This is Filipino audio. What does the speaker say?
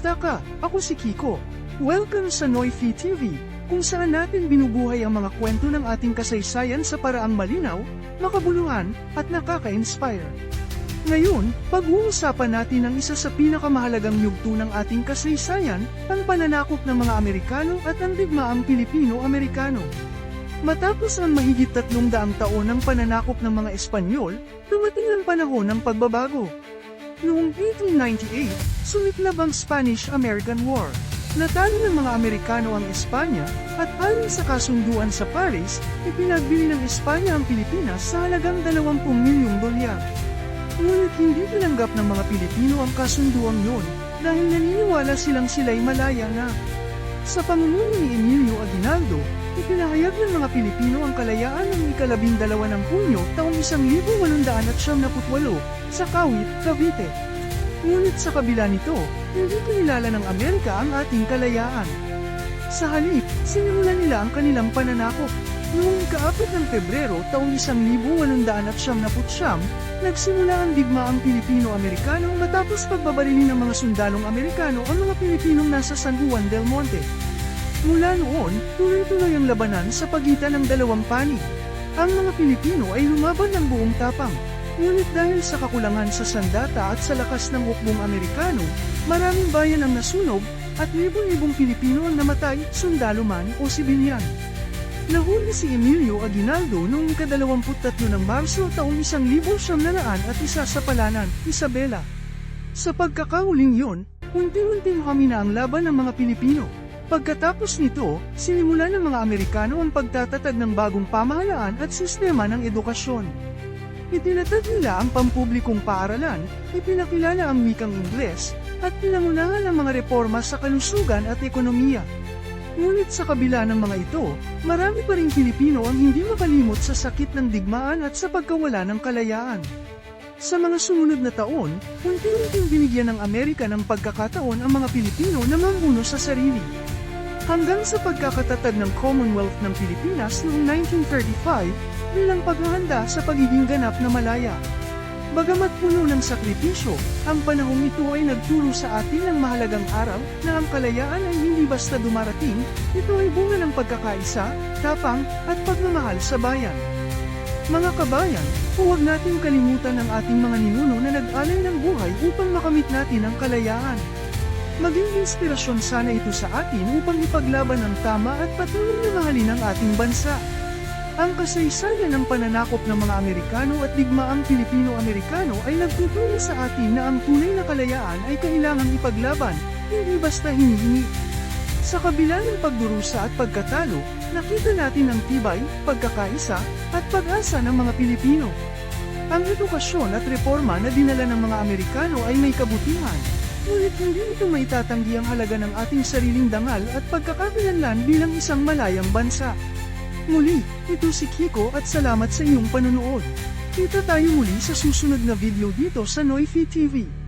ka, ako si Kiko. Welcome sa Noifi TV, kung saan natin binubuhay ang mga kwento ng ating kasaysayan sa paraang malinaw, makabuluhan, at nakaka-inspire. Ngayon, pag-uusapan natin ang isa sa pinakamahalagang yugto ng ating kasaysayan, ang pananakop ng mga Amerikano at ang digmaang Pilipino-Amerikano. Matapos ang mahigit tatlong daang taon ng pananakop ng mga Espanyol, dumating ang panahon ng pagbabago. Noong 1898, sumiklab ang Spanish-American War. Natalo ng mga Amerikano ang Espanya, at ayon sa kasunduan sa Paris, ipinagbili ng Espanya ang Pilipinas sa halagang 20 milyong dolyar. Ngunit hindi tinanggap ng mga Pilipino ang kasunduang yun, dahil naniniwala silang sila'y malaya na. Sa pamumuno ni Emilio Aguinaldo, ipinahayag ng mga Pilipino ang kalayaan ng ikalabing dalawa ng Hunyo taong 1878 sa Kawit, Cavite. Ngunit sa kabila nito, hindi kinilala ng Amerika ang ating kalayaan. Sa halip, sinimulan nila ang kanilang pananakop. Noong ika-4 ng Pebrero taong 1879, nagsimula ang digmaang Pilipino-Amerikano matapos pagbabarilin ng mga sundalong Amerikano ang mga Pilipinong nasa San Juan del Monte. Mula noon, tuloy-tuloy ang labanan sa pagitan ng dalawang panig. Ang mga Pilipino ay lumaban ng buong tapang. Ngunit dahil sa kakulangan sa sandata at sa lakas ng hukbong Amerikano, maraming bayan ang nasunog at libong-libong Pilipino ang namatay, sundalo man o sibilyan. Nahuli si Emilio Aguinaldo noong ika-23 ng Marso taong 1900 at isa sa palanan, Isabela. Sa pagkakahuling yon, unti-unting kami na ang laban ng mga Pilipino. Pagkatapos nito, sinimulan ng mga Amerikano ang pagtatatag ng bagong pamahalaan at sistema ng edukasyon. Itinatag nila ang pampublikong paaralan, ipinakilala ang wikang Ingles, at pinangunahan ang mga reforma sa kalusugan at ekonomiya. Ngunit sa kabila ng mga ito, marami pa rin Pilipino ang hindi makalimot sa sakit ng digmaan at sa pagkawala ng kalayaan. Sa mga sumunod na taon, unti-unting binigyan ng Amerika ng pagkakataon ang mga Pilipino na mamuno sa sarili. Hanggang sa pagkakatatag ng Commonwealth ng Pilipinas noong 1935 bilang paghahanda sa pagiging ganap na malaya. Bagamat puno ng sakripisyo, ang panahong ito ay nagturo sa atin ng mahalagang araw na ang kalayaan ay hindi basta dumarating, ito ay bunga ng pagkakaisa, tapang, at pagmamahal sa bayan. Mga kabayan, huwag nating kalimutan ang ating mga ninuno na nag-alay ng buhay upang makamit natin ang kalayaan. Maging inspirasyon sana ito sa atin upang ipaglaban ang tama at patuloy na mahalin ang ating bansa. Ang kasaysayan ng pananakop ng mga Amerikano at digmaang Pilipino-Amerikano ay nagtuturo sa atin na ang tunay na kalayaan ay kailangang ipaglaban, hindi basta hinihingi. Sa kabila ng pagdurusa at pagkatalo, nakita natin ang tibay, pagkakaisa, at pag-asa ng mga Pilipino. Ang edukasyon at reforma na dinala ng mga Amerikano ay may kabutihan, ngunit hindi ito maitatanggi ang halaga ng ating sariling dangal at pagkakakilanlan bilang isang malayang bansa. Muli, ito si Kiko at salamat sa iyong panonood. Kita tayo muli sa susunod na video dito sa Noifi TV.